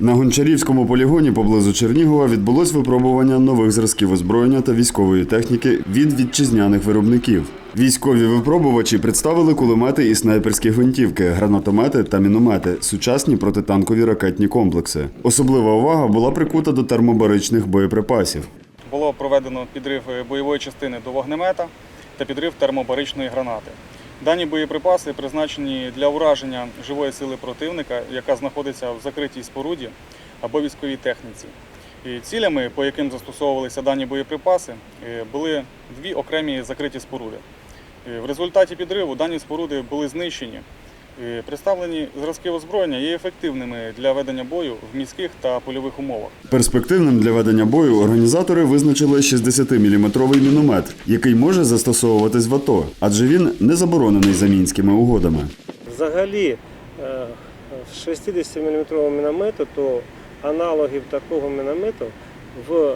На Гончарівському полігоні поблизу Чернігова відбулось випробування нових зразків озброєння та військової техніки від вітчизняних виробників. Військові випробувачі представили кулемети і снайперські гвинтівки, гранатомети та міномети, сучасні протитанкові ракетні комплекси. Особлива увага була прикута до термобаричних боєприпасів. Було проведено підрив бойової частини до вогнемета та підрив термобаричної гранати. Дані боєприпаси призначені для ураження живої сили противника, яка знаходиться в закритій споруді або військовій техніці. І цілями, по яким застосовувалися дані боєприпаси, е, були дві окремі закриті споруди. Е, В результаті підриву дані споруди були знищені. Е, Представлені зразки озброєння є ефективними для ведення бою в міських та польових умовах. Перспективним для ведення бою організатори визначили 60-мм міномет, який може застосовуватись в АТО, адже він не заборонений за мінськими угодами. Взагалі е, 60-мм міномету, то аналогів такого міномету в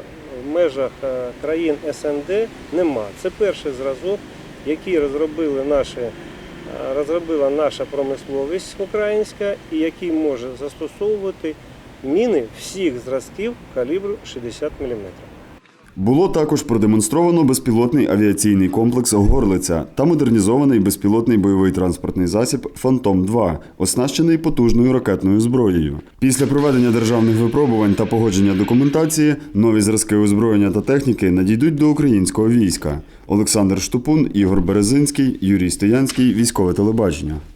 межах е, країн СНД нема. Це перший зразок, який розробили наші, е, розробила наша промисловість українська і який може застосовувати міни всіх зразків калібру 60 мм. Було також продемонстровано безпілотний авіаційний комплекс Горлиця та модернізований безпілотний бойовий транспортний засіб Фантом 2 оснащений потужною ракетною зброєю. Після проведення державних випробувань та погодження документації нові зразки озброєння та техніки надійдуть до українського війська. Олександр Штупун, Ігор Березинський, Юрій Стоянський, військове телебачення.